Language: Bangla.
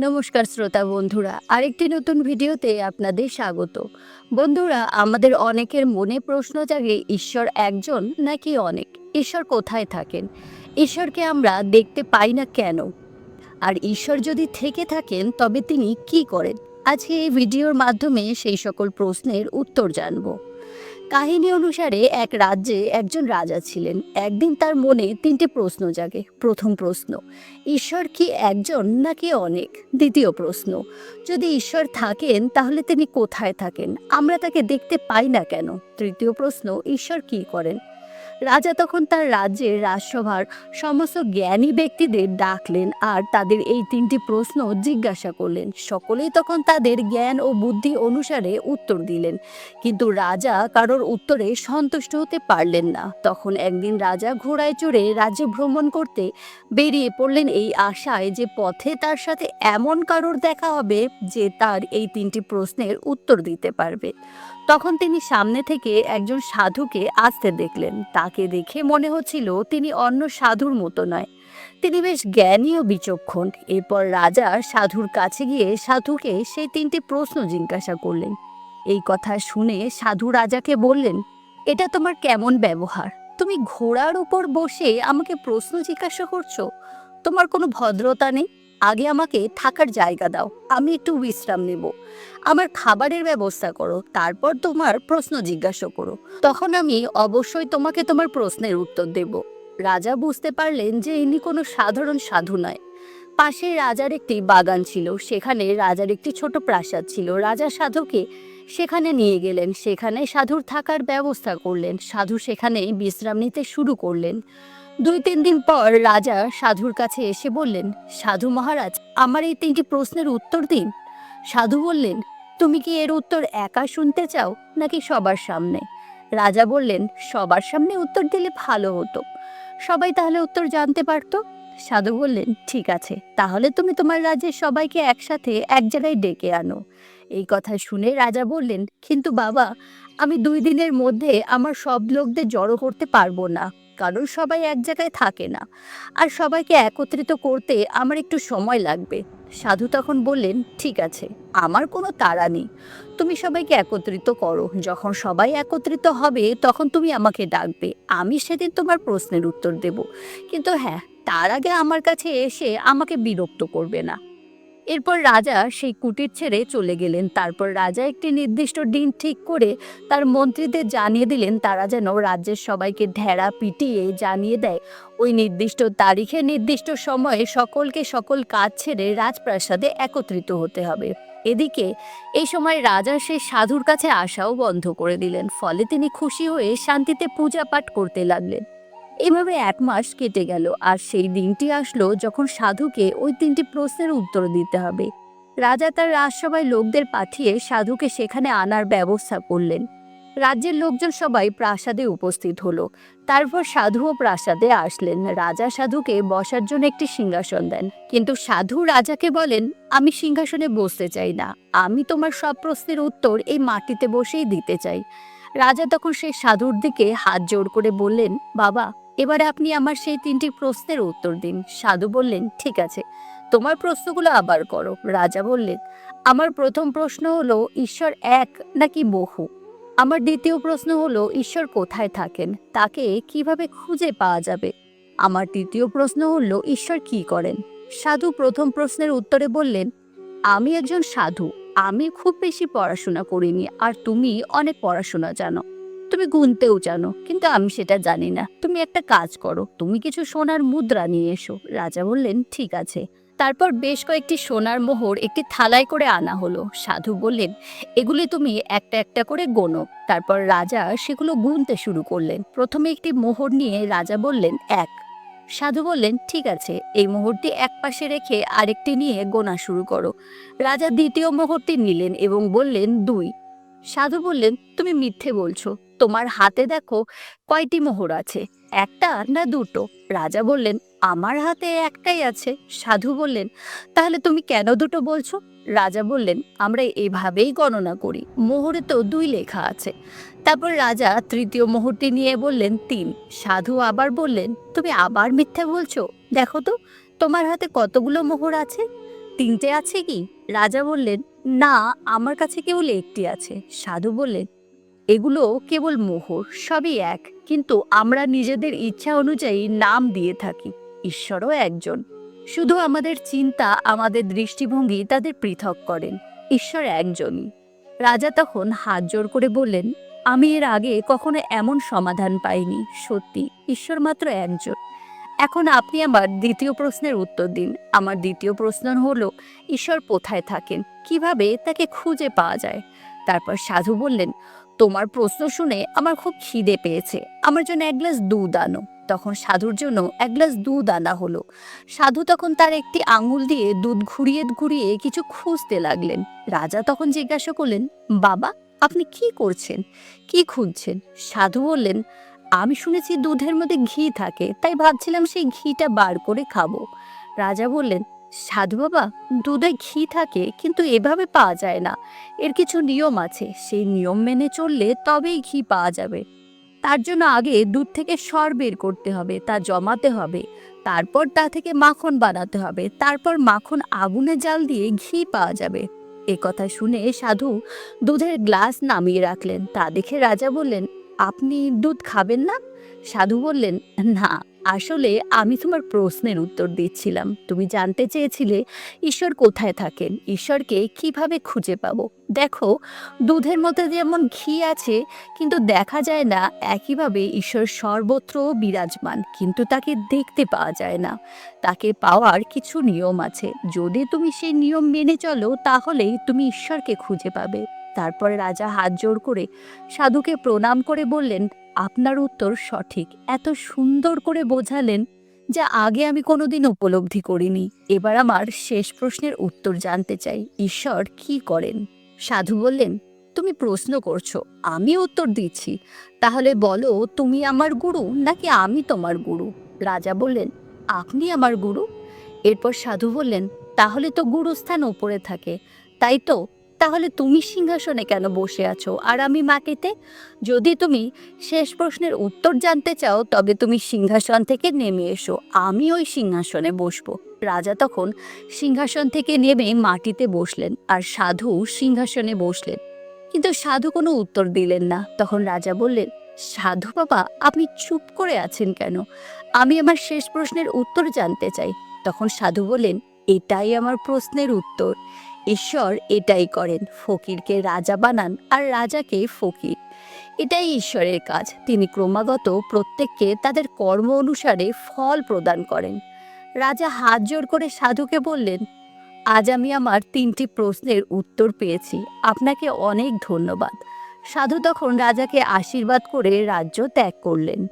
নমস্কার শ্রোতা বন্ধুরা, আরেকটি নতুন ভিডিওতে আপনাদের স্বাগত। বন্ধুরা, আমাদের অনেকের মনে প্রশ্ন জাগে, ঈশ্বর একজন নাকি অনেক? ঈশ্বর কোথায় থাকেন? ঈশ্বরকে আমরা দেখতে পাই না কেন? আর ঈশ্বর যদি থেকে থাকেন, তবে তিনি কি করেন? আজকে এই ভিডিওর মাধ্যমে সেই সকল প্রশ্নের উত্তর জানব। কাহিনী অনুসারে এক রাজ্যে একজন রাজা ছিলেন। একদিন তার মনে তিনটে প্রশ্ন জাগে। প্রথম প্রশ্ন, ঈশ্বর কি একজন নাকি অনেক? দ্বিতীয় প্রশ্ন, যদি ঈশ্বর থাকেন তাহলে তিনি কোথায় থাকেন? আমরা তাকে দেখতে পাই না কেন? তৃতীয় প্রশ্ন, ঈশ্বর কি করেন? রাজা তখন তার রাজ্যের রাজসভার সমস্ত জ্ঞানী ব্যক্তিদের ডাকলেন আর তাদের এই তিনটি প্রশ্ন জিজ্ঞাসা করলেন। সকলেই তখন তাদের জ্ঞান ও বুদ্ধি অনুসারে উত্তর দিলেন। কিন্তু রাজা কারোর উত্তরে সন্তুষ্ট হতে পারলেন না। তখন একদিন রাজা ঘোড়ায় চড়ে রাজ্যে ভ্রমণ করতে বেরিয়ে পড়লেন এই আশায় যে পথে তার সাথে এমন কারোর দেখা হবে যে তার এই তিনটি প্রশ্নের উত্তর দিতে পারবে। তখন তিনি সামনে থেকে একজন সাধুকে আসতে দেখলেন। তাকে দেখে মনে হচ্ছিল তিনি অন্য সাধুর মতো নয়। তিনি বেশ জ্ঞানী ও বিচক্ষণ। এরপর রাজা সাধুর কাছে গিয়ে সাধুকে সেই তিনটি প্রশ্ন জিজ্ঞাসা করলেন। এই কথা শুনে সাধু রাজাকে বললেন, এটা তোমার কেমন ব্যবহার? তুমি ঘোড়ার উপর বসে আমাকে প্রশ্ন জিজ্ঞাসা করছ? তোমার কোনো ভদ্রতা নেই? আগে আমাকে থাকার জায়গা দাও, আমি একটু বিশ্রাম নেব। আমার খাবারের ব্যবস্থা করো, তারপর তোমার প্রশ্ন জিজ্ঞাসা করো। তখন আমি অবশ্যই তোমাকে তোমার প্রশ্নের উত্তর দেব। রাজা বুঝতে পারলেন যে ইনি কোনো সাধারণ সাধু নয়। পাশে রাজার একটি বাগান ছিল, সেখানে রাজার একটি ছোট প্রাসাদ ছিল। রাজা সাধুকে সেখানে নিয়ে গেলেন, সেখানে সাধুর থাকার ব্যবস্থা করলেন। সাধু সেখানে বিশ্রাম নিতে শুরু করলেন। দুই তিন দিন পর রাজা সাধুর কাছে এসে বললেন, সাধু মহারাজ, আমার এই তিনটি প্রশ্নের উত্তর দিন। সাধু বললেন, তুমি কি এর উত্তর একা শুনতে চাও নাকি সবার সামনে? রাজা বললেন, সবার সামনে উত্তর দিলে ভালো হতো। সবাই তাহলে উত্তর জানতে পারতো? সাধু বললেন, ঠিক আছে, তাহলে তুমি তোমার রাজ্যের সবাইকে একসাথে এক জায়গায় ডেকে আনো। এই কথা শুনে রাজা বললেন, কিন্তু বাবা, আমি দুই দিনের মধ্যে আমার সব লোকদের জড়ো করতে পারব না। কারণ সবাই এক জায়গায় থাকে না। আর সবাইকে একত্রিত করতে আমার একটু সময় লাগবে। সাধু তখন বললেন, ঠিক আছে, আমার কোনো তাড়া নেই। তুমি সবাইকে একত্রিত করো। যখন সবাই একত্রিত হবে, তখন তুমি আমাকে ডাকবে। আমি সেদিন তোমার প্রশ্নের উত্তর দেব। কিন্তু হ্যাঁ তার আগে আমার কাছে এসে আমাকে বিরক্ত করবে না। এরপর রাজা সেই কুটির ছেড়ে চলে গেলেন। তারপর রাজা একটি নির্দিষ্ট দিন ঠিক করে তার মন্ত্রীদের জানিয়ে দিলেন। তারা যেন রাজ্যের সবাইকে ঢেড়া পিটিয়ে জানিয়ে দেয়। ওই নির্দিষ্ট তারিখে, নির্দিষ্ট সময়ে সকলকে সকল কাজ ছেড়ে রাজপ্রাসাদে একত্রিত হতে হবে। এদিকে এই সময় রাজা সেই সাধুর কাছে আসাও বন্ধ করে দিলেন। ফলে তিনি খুশি হয়ে শান্তিতে পূজা পাঠ করতে লাগলেন। এভাবে এক মাস কেটে গেল, আর সেই দিনটি আসলো যখন সাধুকে ওই তিনটি প্রশ্নের উত্তর দিতে হবে। রাজা তার রাজসভায় লোকদের পাঠিয়ে সাধুকে সেখানে আনার ব্যবস্থা করলেন। রাজ্যের লোকজন সবাই প্রাসাদে উপস্থিত হলো। তারপর সাধুও প্রাসাদে আসলেন। রাজা সাধুকে বসার জন্য একটি সিংহাসন দেন। কিন্তু সাধু রাজাকে বলেন, আমি সিংহাসনে বসতে চাই না। আমি তোমার সব প্রশ্নের উত্তর এই মাটিতে বসেই দিতে চাই। রাজা তখন সেই সাধুর দিকে হাত জোর করে বললেন, বাবা, এবারে আপনি আমার সেই তিনটি প্রশ্নের উত্তর দিন। সাধু বললেন, ঠিক আছে, তোমার প্রশ্নগুলো আবার করো। রাজা বললেন, আমার প্রথম প্রশ্ন হলো, ঈশ্বর এক নাকি বহু? আমার দ্বিতীয় প্রশ্ন হলো, ঈশ্বর কোথায় থাকেন? তাকে কীভাবে খুঁজে পাওয়া যাবে? আমার তৃতীয় প্রশ্ন হলো, ঈশ্বর কি করেন? সাধু প্রথম প্রশ্নের উত্তরে বললেন, আমি একজন সাধু। আমি খুব বেশি পড়াশোনা করিনি আর তুমি অনেক পড়াশোনা জানো। তুমি গুনতেও জানো, কিন্তু আমি সেটা জানি না। তুমি একটা কাজ করো, তুমি কিছু সোনার মুদ্রা নিয়ে এসো। রাজা বললেন, ঠিক আছে। তারপর বেশ কয়েকটি সোনার মোহর একটি থালায় করে আনা হলো। সাধু বললেন, এগুলি তুমি একটা একটা করে গোনো। তারপর রাজা সেগুলো গুনতে শুরু করলেন। প্রথমে একটি মোহর নিয়ে রাজা বললেন, এক। সাধু বললেন, ঠিক আছে, এই মোহরটি এক পাশে রেখে আরেকটি নিয়ে গোনা শুরু করো। রাজা দ্বিতীয় মোহরটি নিলেন এবং বললেন, দুই। সাধু বললেন, তুমি মিথ্যে বলছো। তোমার হাতে দেখো কয়টি মোহর আছে, একটা না দুটো? রাজা বললেন, আমার হাতে একটাই আছে। সাধু বললেন, তাহলে তুমি কেন দুটো বলছো? রাজা বললেন, আমরা এভাবেই গণনা করি। মোহরে তো দুই লেখা আছে। তারপর রাজা তৃতীয় মোহরটি নিয়ে বললেন, তিন। সাধু আবার বললেন, তুমি আবার মিথ্যা বলছো? দেখো তো, তোমার হাতে কতগুলো মোহর আছে? তিনটে আছে কি? রাজা বললেন, না, আমার কাছে কেবল একটি আছে। সাধু বললেন, এগুলো কেবল মোহর, সবই এক। কিন্তু আমরা নিজেদের ইচ্ছা অনুযায়ী নাম দিয়ে থাকি। ঈশ্বরও একজন। শুধু আমাদের চিন্তা, আমাদের দৃষ্টিভঙ্গি তাদের পৃথক করেন। ঈশ্বর একজনই। রাজা তখন হাত জোর করে বললেন, আমি এর আগে কখনো এমন সমাধান পাইনি। সত্যি, ঈশ্বর মাত্র একজন। এখন আপনি আমার দ্বিতীয় প্রশ্নের উত্তর দিন। আমার দ্বিতীয় প্রশ্ন হলো, ঈশ্বর কোথায় থাকেন? কীভাবে তাকে খুঁজে পাওয়া যায়? তারপর সাধু বললেন তোমার প্রশ্ন শুনে আমার খুব খিদে পেয়েছে। আমার জন্য এক গ্লাস দুধ আনো। তখন সাধুর জন্য এক গ্লাস দুধ আনা হলো। সাধু তখন তার একটি আঙুল দিয়ে দুধ ঘুরিয়ে ঘুরিয়ে কিছু খুঁজতে লাগলেন। রাজা তখন জিজ্ঞাসা করলেন, বাবা, আপনি কি করছেন? কি খুঁজছেন? সাধু বললেন, আমি শুনেছি দুধের মধ্যে ঘি থাকে, তাই ভাবছিলাম সেই ঘিটা বার করে খাব। রাজা বললেন সাধু বাবা দুধে ঘি থাকে, কিন্তু এভাবে পাওয়া যায় না। এর কিছু নিয়ম আছে, সেই নিয়ম মেনে চললে তবেই ঘি পাওয়া যাবে। তার জন্য আগে দুধ থেকে সর বের করতে হবে, তা জমাতে হবে। তারপর তা থেকে মাখন বানাতে হবে। তারপর মাখন আগুনে জাল দিয়ে ঘি পাওয়া যাবে। এ কথা শুনে সাধু দুধের গ্লাস নামিয়ে রাখলেন। তা দেখে রাজা বললেন, আপনি দুধ খাবেন না? সাধু বললেন, না, আসলে আমি তোমার প্রশ্নের উত্তর দিচ্ছিলাম। তুমি জানতে চেয়েছিলে ঈশ্বর কোথায় থাকেন, ঈশ্বরকে কীভাবে খুঁজে পাবো। দেখো, দুধের মধ্যে যেমন ঘি আছে, কিন্তু দেখা যায় না একইভাবে ঈশ্বর সর্বত্র বিরাজমান, কিন্তু তাকে দেখতে পাওয়া যায় না। তাকে পাওয়ার কিছু নিয়ম আছে। যদি তুমি সেই নিয়ম মেনে চলো, তাহলেই তুমি ঈশ্বরকে খুঁজে পাবে। তারপরে রাজা হাত জোড় করে সাধুকে প্রণাম করে বললেন আপনার উত্তর সঠিক। এত সুন্দর করে বোঝালেন যা আগে আমি কোনোদিন উপলব্ধি করিনি। এবার আমার শেষ প্রশ্নের উত্তর জানতে চাই। ঈশ্বর কি করেন? সাধু বললেন, তুমি প্রশ্ন করছ, আমি উত্তর দিচ্ছি। তাহলে বলো, তুমি আমার গুরু নাকি আমি তোমার গুরু? রাজা বললেন, আপনি আমার গুরু। এরপর সাধু বললেন, তাহলে তো গুরুস্থান ওপরে থাকে। তাই তো তাহলে তুমি সিংহাসনে কেন বসে আছো? আর আমি মাটিতে? যদি তুমি শেষ প্রশ্নের উত্তর জানতে চাও, তবে তুমি সিংহাসন থেকে নেমে এসো। আমি ওই সিংহাসনে বসবো। রাজা তখন সিংহাসন থেকে নেমে মাটিতে বসলেন, আর সাধু সিংহাসনে বসলেন। কিন্তু সাধু কোনো উত্তর দিলেন না। তখন রাজা বললেন, সাধু বাবা, আপনি চুপ করে আছেন কেন? আমি আমার শেষ প্রশ্নের উত্তর জানতে চাই। তখন সাধু বললেন, এটাই আমার প্রশ্নের উত্তর। ঈশ্বর এটাই করেন, ফকিরকে রাজা বানান আর রাজাকে ফকির। এটাই ঈশ্বরের কাজ। তিনি ক্রমাগত প্রত্যেককে তাদের কর্ম অনুসারে ফল প্রদান করেন। রাজা হাত জোর করে সাধুকে বললেন, আজ আমি আমার তিনটি প্রশ্নের উত্তর পেয়েছি। আপনাকে অনেক ধন্যবাদ। সাধু তখন রাজাকে আশীর্বাদ করে রাজ্য ত্যাগ করলেন।